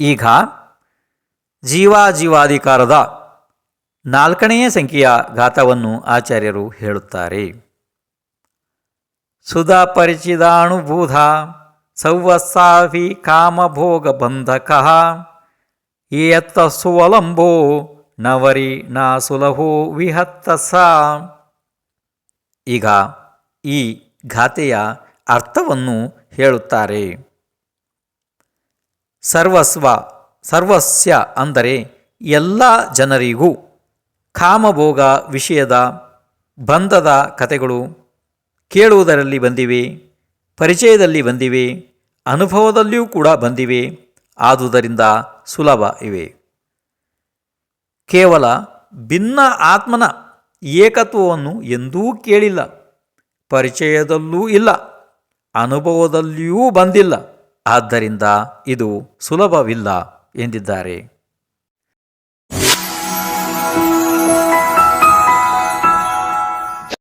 ಈಗ ಜೀವಾಜೀವಾಧಿಕಾರದ ನಾಲ್ಕನೆಯ ಸಂಖ್ಯೆಯ ಘಾತವನ್ನು ಆಚಾರ್ಯರು ಹೇಳುತ್ತಾರೆ. ಸುಧಾ ಪರಿಚಿದಾಣುಭೂತ ಸೌವಸ್ಸಾಭಿ ಕಾಮಭೋಗ ಬಂಧಕ ಏತ್ತ ಸುವಲಂಬೋ ನವರಿ ನಾ ಸುಲಭೋ ವಿಹತ್ತ ಸಾ. ಈಗ ಈ ಘಾತೆಯ ಅರ್ಥವನ್ನು ಹೇಳುತ್ತಾರೆ. ಸರ್ವಸ್ವ, ಸರ್ವಸ್ಯ ಅಂದರೆ ಎಲ್ಲ ಜನರಿಗೂ ಕಾಮಭೋಗ ವಿಷಯದ ಬಂಧದ ಕಥೆಗಳು ಕೇಳುವುದರಲ್ಲಿ ಬಂದಿವೆ, ಪರಿಚಯದಲ್ಲಿ ಬಂದಿವೆ, ಅನುಭವದಲ್ಲಿಯೂ ಕೂಡ ಬಂದಿವೆ, ಆದುದರಿಂದ ಸುಲಭ ಇವೆ. ಕೇವಲ ಭಿನ್ನ ಆತ್ಮನ ಏಕತ್ವವನ್ನು ಎಂದೂ ಕೇಳಿಲ್ಲ, ಪರಿಚಯದಲ್ಲೂ ಇಲ್ಲ, ಅನುಭವದಲ್ಲಿಯೂ ಬಂದಿಲ್ಲ. ಆದ್ದರಿಂದ ಇದು ಸುಲಭವಿಲ್ಲ ಎಂದಿದ್ದಾರೆ.